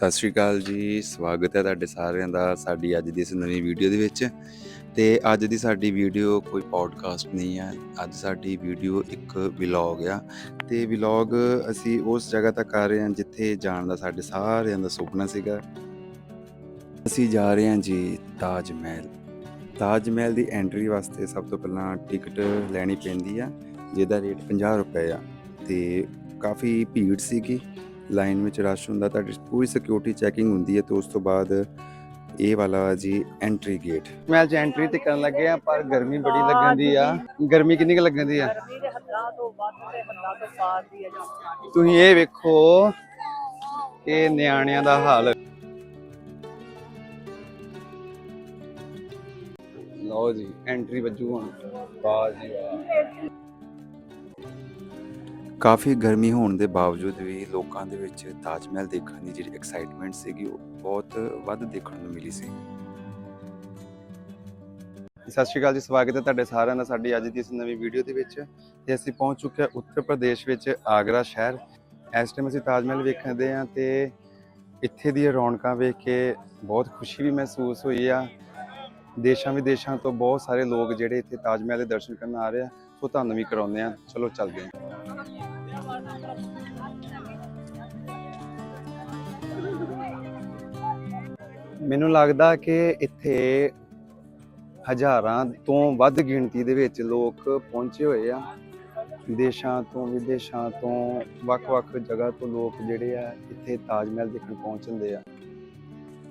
ਸਤਿ ਸ਼੍ਰੀ ਅਕਾਲ ਜੀ। ਸਵਾਗਤ ਹੈ ਤੁਹਾਡੇ ਸਾਰਿਆਂ ਦਾ ਸਾਡੀ ਅੱਜ ਦੀ ਇਸ ਨਵੀਂ ਵੀਡੀਓ ਦੇ ਵਿੱਚ। ਤੇ ਅੱਜ ਦੀ ਸਾਡੀ ਵੀਡੀਓ ਕੋਈ ਪੋਡਕਾਸਟ ਨਹੀਂ ਹੈ। ਅੱਜ ਸਾਡੀ ਵੀਡੀਓ ਇੱਕ ਵਲੌਗ ਆ। ਤੇ ਵਲੌਗ ਅਸੀਂ ਉਸ ਜਗ੍ਹਾ ਤੱਕ ਕਰ ਰਹੇ ਹਾਂ ਜਿੱਥੇ ਜਾਣ ਦਾ ਸਾਡੇ ਸਾਰਿਆਂ ਦਾ ਸੁਪਨਾ ਸੀਗਾ। ਅਸੀਂ ਜਾ ਰਹੇ ਹਾਂ ਜੀ ਤਾਜ ਮਹਿਲ। ਤਾਜ ਮਹਿਲ ਦੀ ਐਂਟਰੀ ਵਾਸਤੇ ਸਭ ਤੋਂ ਪਹਿਲਾਂ ਟਿਕਟ ਲੈਣੀ ਪੈਂਦੀ ਆ। ਜਿਹਦਾ ਰੇਟ 50 ਰੁਪਏ ਆ। ਤੇ ਕਾਫੀ ਭੀੜ ਸੀਗੀ। ਲਾਈਨ ਵਿੱਚ ਰਸ਼ ਹੁੰਦਾ ਤੁਹਾਡੀ ਪੂਰੀ ਸਿਕਿਉਰਿਟੀ ਚੈਕਿੰਗ ਹੁੰਦੀ ਹੈ ਤੇ ਉਸ ਤੋਂ ਬਾਅਦ ਇਹ ਵਾਲਾ ਜੀ ਐਂਟਰੀ ਗੇਟ ਮਹਿਲ ਚ ਐਂਟਰੀ ਤੇ ਕਰਨ ਲੱਗੇ ਆ ਪਰ ਗਰਮੀ ਬੜੀ ਲੱਗਣ ਦੀ ਆ। ਗਰਮੀ ਕਿੰਨੀ ਕੁ ਲੱਗਣ ਦੀ ਆ? ਗਰਮੀ ਦੇ ਹੱਦਾਂ ਤੋਂ ਵੱਧ ਤੇ ਹੱਦਾਂ ਤੋਂ ਪਾਰ ਦੀ ਹੈ ਜਾਂ ਤੁਸੀਂ ਇਹ ਵੇਖੋ ਇਹ ਨਿਆਣਿਆਂ ਦਾ ਹਾਲ। ਲਓ ਜੀ ਐਂਟਰੀ ਵੱਜੂ ਹੁਣ। ਵਾਹ ਜੀ ਵਾਹ। ਕਾਫੀ ਗਰਮੀ ਹੋਣ ਦੇ ਬਾਵਜੂਦ ਵੀ ਲੋਕਾਂ ਦੇ ਵਿੱਚ ਤਾਜ ਮਹਿਲ ਦੇਖਣ ਦੀ ਜਿਹੜੀ ਐਕਸਾਈਟਮੈਂਟ ਸੀਗੀ, ਉਹ ਬਹੁਤ ਵੱਧ ਦੇਖਣ ਨੂੰ ਮਿਲੀ ਸੀ। ਸਤਿ ਸ਼੍ਰੀ ਅਕਾਲ ਜੀ, ਸਵਾਗਤ ਹੈ ਤੁਹਾਡੇ ਸਾਰਿਆਂ ਦਾ ਸਾਡੀ ਅੱਜ ਦੀ ਇਸ ਨਵੀਂ ਵੀਡੀਓ ਦੇ ਵਿੱਚ। ਤੇ ਅਸੀਂ ਪਹੁੰਚ ਚੁੱਕੇ ਹਾਂ ਉੱਤਰ ਪ੍ਰਦੇਸ਼ ਵਿੱਚ ਆਗਰਾ ਸ਼ਹਿਰ। ਇਸ ਟਾਈਮ ਅਸੀਂ ਤਾਜ ਮਹਿਲ ਵੇਖਦੇ ਹਾਂ ਤੇ ਇੱਥੇ ਦੀਆਂ ਰੌਣਕਾਂ ਵੇਖ ਕੇ ਬਹੁਤ ਖੁਸ਼ੀ ਵੀ ਮਹਿਸੂਸ ਹੋਈ ਆ। ਦੇਸ਼ਾਂ ਵਿਦੇਸ਼ਾਂ ਤੋਂ ਬਹੁਤ ਸਾਰੇ ਲੋਕ ਜਿਹੜੇ ਇੱਥੇ ਤਾਜ ਮਹਿਲ ਦੇ ਦਰਸ਼ਨ ਕਰਨ ਆ ਰਹੇ ਆ ਉਹ ਤੁਹਾਨੂੰ ਵੀ ਕਰਾਉਂਦੇ ਆ ਚਲੋ, ਚੱਲਦੇ ਹਾਂ। ਮੈਨੂੰ ਲੱਗਦਾ ਕਿ ਇੱਥੇ ਹਜ਼ਾਰਾਂ ਤੋਂ ਵੱਧ ਗਿਣਤੀ ਦੇ ਵਿੱਚ ਲੋਕ ਪਹੁੰਚੇ ਹੋਏ ਆ। ਦੇਸ਼ਾਂ ਤੋਂ ਵਿਦੇਸ਼ਾਂ ਤੋਂ, ਵੱਖ-ਵੱਖ ਜਗ੍ਹਾ ਤੋਂ ਲੋਕ ਜਿਹੜੇ ਆ, ਇੱਥੇ ਤਾਜ ਮਹਿਲ ਦੇਖਣ ਪਹੁੰਚਦੇ ਆ।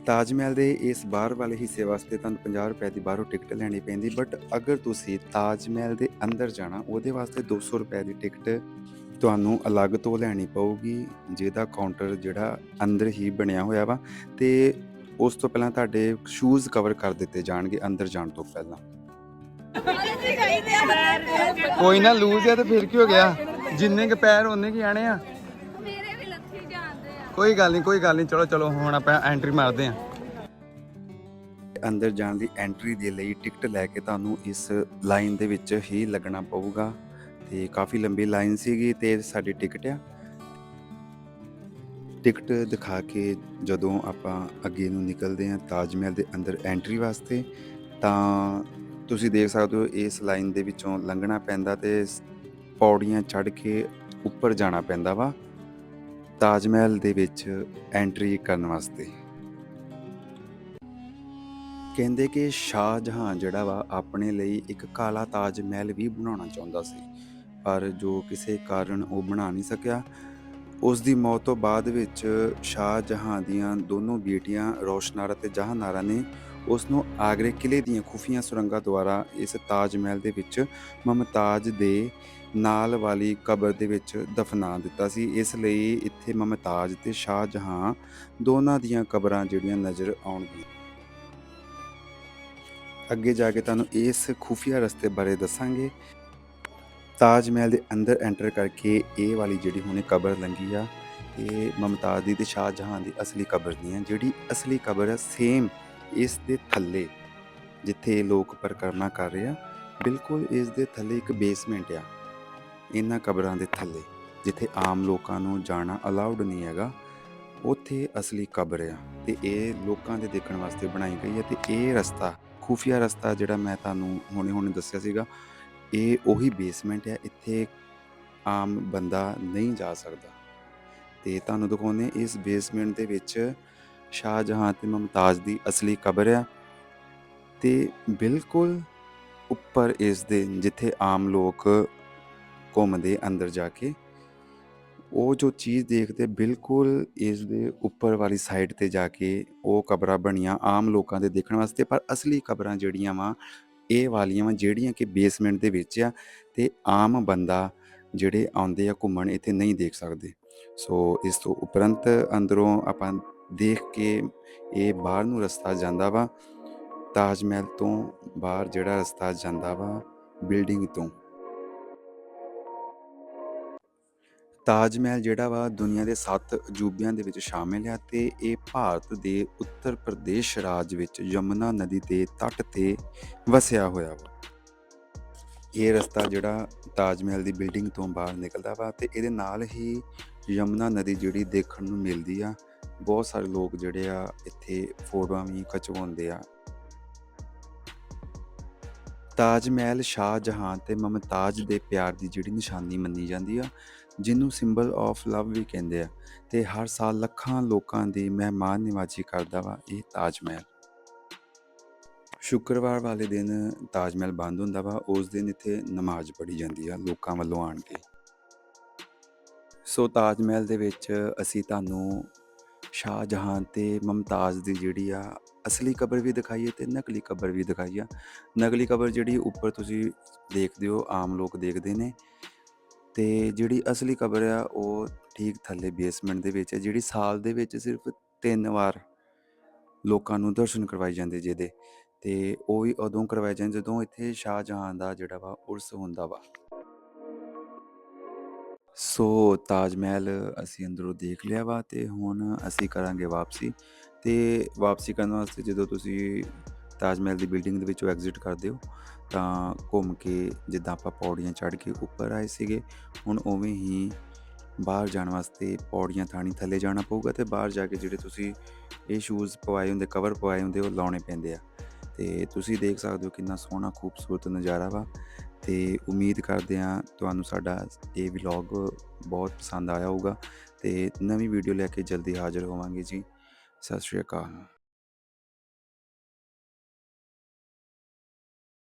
ਤਾਜ ਮਹਿਲ ਦੇ ਇਸ ਬਾਹਰ ਵਾਲੇ ਹਿੱਸੇ ਵਾਸਤੇ ਤੁਹਾਨੂੰ 50 ਰੁਪਏ ਦੀ ਬਾਹਰੋਂ ਟਿਕਟ ਲੈਣੀ ਪੈਂਦੀ, ਬਟ ਅਗਰ ਤੁਸੀਂ ਤਾਜ ਮਹਿਲ ਦੇ ਅੰਦਰ ਜਾਣਾ, ਉਹਦੇ ਵਾਸਤੇ 200 ਰੁਪਏ ਦੀ ਟਿਕਟ ਤੁਹਾਨੂੰ ਅਲੱਗ ਤੋਂ ਲੈਣੀ ਪਊਗੀ, ਜਿਹਦਾ ਕਾਊਂਟਰ ਜਿਹੜਾ ਅੰਦਰ ਹੀ ਬਣਿਆ ਹੋਇਆ ਵਾ। ਤੇ ਉਸ ਤੋਂ ਪਹਿਲਾਂ ਤੁਹਾਡੇ ਸ਼ੂਜ਼ ਕਵਰ ਕਰ ਦਿੱਤੇ ਜਾਣਗੇ ਅੰਦਰ ਜਾਣ ਤੋਂ ਪਹਿਲਾਂ। ਕੋਈ ਨਾ ਲੂਜ਼ ਹੈ ਤੇ ਫਿਰ ਕੀ ਹੋ ਗਿਆ? ਜਿੰਨੇ ਕ ਪੈਰ ਉਹਨੇ ਕੀ ਆਣੇ ਆ। ਮੇਰੇ ਵੀ ਲੱਥੀ ਜਾਂਦੇ ਆ। ਕੋਈ ਗੱਲ ਨਹੀਂ ਕੋਈ ਗੱਲ ਨਹੀਂ ਚਲੋ ਚਲੋ ਹੁਣ ਆਪਾਂ ਐਂਟਰੀ ਮਾਰਦੇ ਆ। ਅੰਦਰ ਜਾਣ ਦੀ ਐਂਟਰੀ ਦੇ ਲਈ ਟਿਕਟ ਲੈ ਕੇ ਤੁਹਾਨੂੰ ਇਸ ਲਾਈਨ ਦੇ ਵਿੱਚ ਹੀ ਲੱਗਣਾ ਪਊਗਾ। ਤੇ ਕਾਫੀ ਲੰਬੀ ਲਾਈਨ ਸੀਗੀ ਤੇ ਸਾਡੀ ਟਿਕਟ ਆ। ਟਿਕਟ ਦਿਖਾ ਕੇ ਜਦੋਂ ਆਪਾਂ ਅੱਗੇ ਨੂੰ ਨਿਕਲਦੇ ਹਾਂ ਤਾਜ ਮਹਿਲ ਦੇ ਅੰਦਰ ਐਂਟਰੀ ਵਾਸਤੇ, ਤਾਂ ਤੁਸੀਂ ਦੇਖ ਸਕਦੇ ਹੋ ਇਸ ਲਾਈਨ ਦੇ ਵਿੱਚੋਂ ਲੰਘਣਾ ਪੈਂਦਾ ਤੇ ਪੌੜੀਆਂ ਚੜ੍ਹ ਕੇ ਉੱਪਰ ਜਾਣਾ ਪੈਂਦਾ ਵਾ, ਤਾਜ ਮਹਿਲ ਦੇ ਵਿੱਚ ਐਂਟਰੀ ਕਰਨ ਵਾਸਤੇ। ਕਹਿੰਦੇ ਕਿ ਸ਼ਾਹ ਜਹਾਂ ਜਿਹੜਾ ਵਾ ਆਪਣੇ ਲਈ ਇੱਕ ਕਾਲਾ ਤਾਜ ਮਹਿਲ ਵੀ ਬਣਾਉਣਾ ਚਾਹੁੰਦਾ ਸੀ, ਪਰ ਜੋ ਕਿਸੇ ਕਾਰਨ ਉਹ ਬਣਾ ਨਹੀਂ ਸਕਿਆ ਉਸ ਦੀ ਮੌਤ ਤੋਂ ਬਾਅਦ ਵਿੱਚ ਸ਼ਾਹ ਜਹਾਂ ਦੀਆਂ ਦੋਨੋਂ ਬੇਟੀਆਂ ਰੋਸ਼ਨਾਰਾ ਤੇ ਜਹਾਨਾਰਾ ਨੇ ਉਸ ਨੂੰ ਆਗਰੇ ਕਿਲੇ ਦੀਆਂ ਖੁਫੀਆਂ ਸੁਰੰਗਾਂ ਦੁਆਰਾ ਇਸ ਤਾਜ ਮਹਿਲ ਦੇ ਵਿੱਚ ਮਮਤਾਜ ਦੇ ਨਾਲ ਵਾਲੀ ਕਬਰ ਦੇ ਵਿੱਚ ਦਫਨਾ ਦਿੱਤਾ ਸੀ। ਇਸ ਲਈ ਇੱਥੇ ਮਮਤਾਜ ਤੇ ਸ਼ਾਹ ਜਹਾਂ ਦੋਨਾਂ ਦੀਆਂ ਕਬਰਾਂ ਜਿਹੜੀਆਂ ਨਜ਼ਰ ਆਉਣਗੀਆਂ। ਅੱਗੇ ਜਾ ਕੇ ਤੁਹਾਨੂੰ ਇਸ ਖੁਫੀਆ ਰਸਤੇ ਬਾਰੇ ਦੱਸਾਂਗੇ। ਤਾਜ ਮਹਿਲ ਦੇ ਅੰਦਰ ਐਂਟਰ ਕਰਕੇ ਇਹ ਵਾਲੀ ਜਿਹੜੀ ਹੁਣੇ ਕਬਰ ਲੰਗੀ ਆ, ਇਹ ਮਮਤਾਜ਼ ਦੀ ਤੇ ਸ਼ਾਹ ਜਹਾਂ ਦੀ ਅਸਲੀ ਕਬਰ ਨਹੀਂ ਹੈ ਜਿਹੜੀ ਅਸਲੀ ਕਬਰ ਹੈ ਸੇਮ ਇਸ ਦੇ ਥੱਲੇ ਜਿੱਥੇ ਲੋਕ ਪਰਿਕਰਮਾ ਕਰ ਰਹੇ ਆ, ਬਿਲਕੁਲ ਇਸ ਦੇ ਥੱਲੇ ਇੱਕ ਬੇਸਮੈਂਟ ਆ, ਇਹਨਾਂ ਕਬਰਾਂ ਦੇ ਥੱਲੇ, ਜਿੱਥੇ ਆਮ ਲੋਕਾਂ ਨੂੰ ਜਾਣਾ ਅਲਾਉਡ ਨਹੀਂ ਹੈਗਾ, ਉੱਥੇ ਅਸਲੀ ਕਬਰ ਆ, ਤੇ ਇਹ ਲੋਕਾਂ ਦੇ ਦੇਖਣ ਵਾਸਤੇ ਬਣਾਈ ਗਈ ਹੈ ਤੇ ਇਹ ਰਸਤਾ ਖੂਫੀਆ ਰਸਤਾ ਜਿਹੜਾ ਮੈਂ ਤੁਹਾਨੂੰ ਹੁਣੇ ਹੁਣੇ ਦੱਸਿਆ ਸੀਗਾ ਇਹ ਉਹੀ ਬੇਸਮੈਂਟ ਹੈ, ਇੱਥੇ ਆਮ ਬੰਦਾ ਨਹੀਂ ਜਾ ਸਕਦਾ। ਤੇ ਤੁਹਾਨੂੰ ਦਿਖਾਉਂਦੇ ਇਸ ਬੇਸਮੈਂਟ ਦੇ ਵਿੱਚ ਸ਼ਾਹਜਹਾਂ ਤੇ ਮਮਤਾਜ਼ ਦੀ ਅਸਲੀ ਕਬਰ ਹੈ ਤੇ ਬਿਲਕੁਲ ਉੱਪਰ ਇਸ ਦੇ, ਜਿੱਥੇ ਆਮ ਲੋਕ ਘੁੰਮਦੇ ਅੰਦਰ ਜਾ ਕੇ, ਉਹ ਜੋ ਚੀਜ਼ ਦੇਖਦੇ ਬਿਲਕੁਲ ਇਸ ਦੇ ਉੱਪਰ ਵਾਲੀ ਸਾਈਡ ਤੇ ਜਾ ਕੇ ਉਹ ਕਬਰਾਂ ਬਣੀਆਂ ਆਮ ਲੋਕਾਂ ਦੇ ਦੇਖਣ ਵਾਸਤੇ, ਪਰ ਅਸਲੀ ਕਬਰਾਂ ਜਿਹੜੀਆਂ ਵਾ ਇਹ ਵਾਲੀਆਂ ਵਾ ਜਿਹੜੀਆਂ ਕਿ ਬੇਸਮੈਂਟ ਦੇ ਵਿੱਚ ਆ ਤੇ ਆਮ ਬੰਦਾ ਜਿਹੜੇ ਆਉਂਦੇ ਆ ਘੁੰਮਣ ਇੱਥੇ ਨਹੀਂ ਦੇਖ ਸਕਦੇ। ਸੋ ਇਸ ਤੋਂ ਉਪਰੰਤ ਅੰਦਰੋਂ ਆਪਾਂ ਦੇਖ ਕੇ ਇਹ ਬਾਹਰ ਨੂੰ ਰਸਤਾ ਜਾਂਦਾ ਵਾ, ਤਾਜ ਮਹਿਲ ਤੋਂ ਬਾਹਰ ਜਿਹੜਾ ਰਸਤਾ ਜਾਂਦਾ ਵਾ ਬਿਲਡਿੰਗ ਤੋਂ। ਤਾਜ ਮਹਿਲ ਜਿਹੜਾ ਵਾ ਦੁਨੀਆ ਦੇ 7 ਅਜੂਬਿਆਂ ਦੇ ਵਿੱਚ ਸ਼ਾਮਿਲ ਹੈ ਤੇ ਇਹ ਭਾਰਤ ਦੇ ਉੱਤਰ ਪ੍ਰਦੇਸ਼ ਰਾਜ ਵਿੱਚ ਯਮੁਨਾ ਨਦੀ ਦੇ ਤੱਟ ਤੇ ਵਸਿਆ ਹੋਇਆ ਵਾ। ਇਹ ਰਸਤਾ ਜਿਹੜਾ ਤਾਜ ਮਹਿਲ ਦੀ ਬਿਲਡਿੰਗ ਤੋਂ ਬਾਹਰ ਨਿਕਲਦਾ ਵਾ ਤੇ ਇਹਦੇ ਨਾਲ ਹੀ ਯਮੁਨਾ ਨਦੀ ਜਿਹੜੀ ਦੇਖਣ ਨੂੰ ਮਿਲਦੀ ਆ। ਬਹੁਤ ਸਾਰੇ ਲੋਕ ਜਿਹੜੇ ਆ ਇੱਥੇ ਫੋਟੋਆਂ ਵੀ ਖਿਚਵਾਉਂਦੇ ਆ। ਤਾਜ ਮਹਿਲ ਸ਼ਾਹ ਜਹਾਂ ਤੇ ਮਮਤਾਜ ਦੇ ਪਿਆਰ ਦੀ ਜਿਹੜੀ ਨਿਸ਼ਾਨੀ ਮੰਨੀ ਜਾਂਦੀ ਆ, ਜਿਹਨੂੰ ਸਿੰਬਲ ਆਫ ਲਵ ਵੀ ਕਹਿੰਦੇ ਆ ਤੇ ਹਰ ਸਾਲ ਲੱਖਾਂ ਲੋਕਾਂ ਦੀ ਮਹਿਮਾਨ ਨਿਵਾਜ਼ੀ ਕਰਦਾ ਵਾ ਇਹ ਤਾਜ ਮਹਿਲ। ਸ਼ੁੱਕਰਵਾਰ ਵਾਲੇ ਦਿਨ ਤਾਜ ਮਹਿਲ ਬੰਦ ਹੁੰਦਾ ਵਾ, ਉਸ ਦਿਨ ਇੱਥੇ ਨਮਾਜ਼ ਪੜ੍ਹੀ ਜਾਂਦੀ ਆ ਲੋਕਾਂ ਵੱਲੋਂ ਆਣ ਕੇ। ਸੋ ਤਾਜ ਮਹਿਲ ਦੇ ਵਿੱਚ ਅਸੀਂ ਤੁਹਾਨੂੰ ਸ਼ਾਹ ਜਹਾਂ ਤੇ ਮਮਤਾਜ਼ ਦੀ ਜਿਹੜੀ ਆ ਅਸਲੀ ਕਬਰ ਵੀ ਦਿਖਾਈ ਹੈ ਤੇ ਨਕਲੀ ਕਬਰ ਵੀ ਦਿਖਾਈ ਆ ਨਕਲੀ ਕਬਰ ਜਿਹੜੀ ਉੱਪਰ ਤੁਸੀਂ ਦੇਖਦੇ ਹੋ, ਆਮ ਲੋਕ ਦੇਖਦੇ ਨੇ। ਤੇ ਜਿਹੜੀ ਅਸਲੀ ਕਬਰ ਆ, ਉਹ ਠੀਕ ਥੱਲੇ ਬੇਸਮੈਂਟ ਦੇ ਵਿੱਚ ਹੈ, ਜਿਹੜੀ ਸਾਲ ਦੇ ਵਿੱਚ ਸਿਰਫ ਤਿੰਨ ਵਾਰ ਲੋਕਾਂ ਨੂੰ ਦਰਸ਼ਨ ਕਰਵਾਏ ਜਾਂਦੇ ਜਿਹਦੇ। ਤੇ ਉਹ ਵੀ ਉਦੋਂ ਕਰਵਾਏ ਜਾਂਦੇ ਜਦੋਂ ਇੱਥੇ ਸ਼ਾਹਜਹਾਂ ਦਾ ਜਿਹੜਾ ਵਾ, ਉਰਸ ਹੁੰਦਾ ਵਾ। ਸੋ ਤਾਜ ਮਹਿਲ ਅਸੀਂ ਅੰਦਰੋਂ ਦੇਖ ਲਿਆ ਵਾ ਤੇ ਹੁਣ ਅਸੀਂ ਕਰਾਂਗੇ ਵਾਪਸੀ। ਤੇ ਵਾਪਸੀ ਕਰਨ ਵਾਸਤੇ ਜਦੋਂ ਤੁਸੀਂ ਤਾਜ ਮਹਿਲ ਦੀ ਬਿਲਡਿੰਗ ਦੇ ਵਿੱਚੋਂ ਐਗਜ਼ਿਟ ਕਰਦੇ ਹੋ, ਤਾਂ ਘੁੰਮ ਕੇ ਜਿੱਦਾਂ ਆਪਾਂ ਪੌੜੀਆਂ ਚੜ੍ਹ ਕੇ ਉੱਪਰ ਆਏ ਸੀਗੇ, ਹੁਣ ਉਵੇਂ ਹੀ ਬਾਹਰ ਜਾਣ ਵਾਸਤੇ ਪੌੜੀਆਂ ਥਾਣੀ ਥੱਲੇ ਜਾਣਾ ਪਊਗਾ ਤੇ ਬਾਹਰ ਜਾ ਕੇ ਜਿਹੜੇ ਤੁਸੀਂ ਇਹ ਸ਼ੂਜ਼ ਪਵਾਏ ਹੁੰਦੇ ਕਵਰ ਪਵਾਏ ਹੁੰਦੇ, ਉਹ ਲਾਉਣੇ ਪੈਂਦੇ ਆ। ਤੇ ਤੁਸੀਂ ਦੇਖ ਸਕਦੇ ਹੋ ਕਿੰਨਾ ਸੋਹਣਾ, ਖੂਬਸੂਰਤ ਨਜ਼ਾਰਾ ਵਾ। ਤੇ ਉਮੀਦ ਕਰਦੇ ਹਾਂ ਤੁਹਾਨੂੰ ਸਾਡਾ ਇਹ ਵਲੌਗ ਬਹੁਤ ਪਸੰਦ ਆਇਆ ਹੋਊਗਾ ਅਤੇ ਨਵੀਂ ਵੀਡੀਓ ਲੈ ਕੇ ਜਲਦੀ ਹਾਜ਼ਰ ਹੋਵਾਂਗੇ ਜੀ। ਸਤਿ ਸ਼੍ਰੀ ਅਕਾਲ।